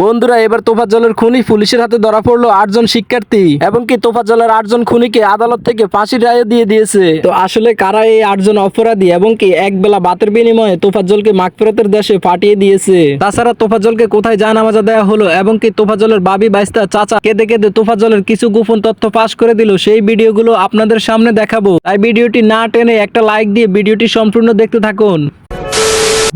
বন্ধুরা, এবার তোফাজ্জলের খুনি পুলিশের হাতে ধরা পড়ল আটজন শিক্ষার্থী এবং কি তোফাজ্জলের আটজন খুনিকে আদালত থেকে ফাঁসির রায় দিয়ে দিয়েছে। তো আসলে কারা এই আটজন অপরাধী এবং কি এক বেলা বাতের বিনিময়ে তোফাজ্জলকে মাগফিরাতের দেশে পাঠিয়ে দিয়েছে? তাছাড়া তোফাজ্জলকে কোথায় জানামাজা দেওয়া হলো এবং কি তোফাজ্জলের বাবি বাইস্তা চাচা কেঁদে কেঁদে তোফাজ্জলের কিছু গোপন তথ্য ফাঁস করে দিল, সেই ভিডিওগুলো আপনাদের সামনে দেখাবো। তাই ভিডিওটি না টেনে একটা লাইক দিয়ে ভিডিওটি সম্পূর্ণ দেখতে থাকুন।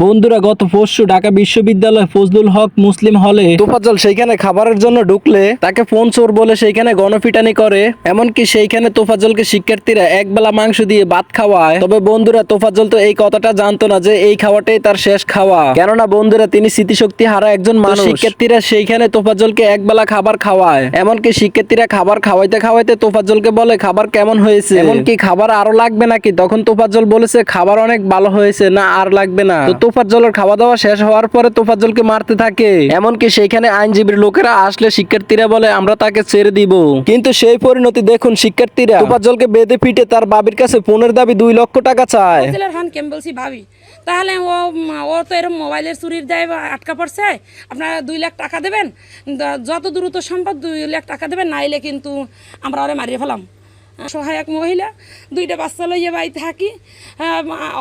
বন্ধুরা গত পরশু ঢাকা বিশ্ববিদ্যালয় ফজলুল হক মুসলিম হলে তোফাজ্জল সেইখানে খাবারের জন্য ঢুকলে তাকে ফোন চোর বলে সেইখানে গণপিটানি করে। এমনকি সেইখানে তোফাজ্জলকে শিক্ষার্থীরা এক বেলা মাংস দিয়ে ভাত খাওয়ায়। তবে বন্ধুরা তোফাজ্জল তো এই কথাটা জানতো না যে এই খাওয়াটাই তার শেষ খাওয়া। কেননা বন্ধুরা তিনি স্মৃতিশক্তি হারা একজন মানুষ। শিক্ষার্থীরা সেইখানে তোফাজ্জলকে এক বেলা খাবার খাওয়ায়। এমনকি শিক্ষার্থীরা খাবার খাওয়াইতে খাওয়াইতে তোফাজ্জলকে বলে খাবার কেমন হয়েছে? এমনকি খাবার আরও লাগবে নাকি? তখন তোফাজ্জল বলেছে খাবার অনেক ভালো হয়েছে। না আর লাগবে না। তো তোফাজ্জলের খাওয়া দাওয়া শেষ হওয়ার পরে তোফাজ্জলকে মারতে থাকে। এমনকি সেখানে আইনজীবীর লোকেরা আসলে শিক্ষার্থীরা বলে, আমরা তাকে ছেড়ে দিব। কিন্তু সেই পরিণতি দেখুন শিক্ষার্থীরা। তোফাজ্জলকে বেঁধে পিটে তার বাবির কাছে ফোনের দাবি দুই লক্ষ টাকা চায়। বলছি ভাবি? তাহলে ও ও তো এরকম মোবাইলের চুরির দায় আটকা পড়ছে। আপনারা দুই লাখ টাকা দেবেন। যত দ্রুত সম্ভব দুই লাখ টাকা দেবেন, নাইলে কিন্তু আমরা ওরে মারিয়ে ফেলাম। সহায়ক মহিলা দুইটা বাচ্চা লইয়া বাড়ি থাকি।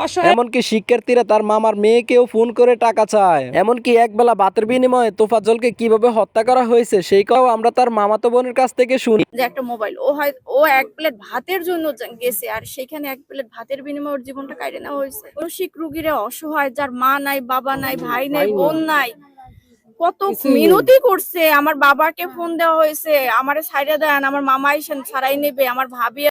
অসহায় এমনকি শিক্ষার্থীরা তার মামার মেয়েকেও ফোন করে টাকা চায়। এমনকি একবেলা বাতের বিনিময়ে তোফাজ্জলকে কীভাবে হত্যা করা হয়েছে সেই কথাও আমরা তার মামাতো বোনের কাছ থেকে শুনি। যে একটা মোবাইল ও হয় ও এক প্লেট ভাতের জন্য গেছে আর সেখানে এক প্লেট ভাতের বিনিময়ে ওর জীবনটা কাটে নেওয়া হয়েছে। মানসিক রুগীরা অসহায় যার মা নাই বাবা নাই ভাই নাই। বোন নাই কত মিনতি করছে। আমার বাবাকে ফোন দেওয়া হয়েছে। আমার সাইডে দেন আমার মামা এসে সারাই নেবে আমার ভাবি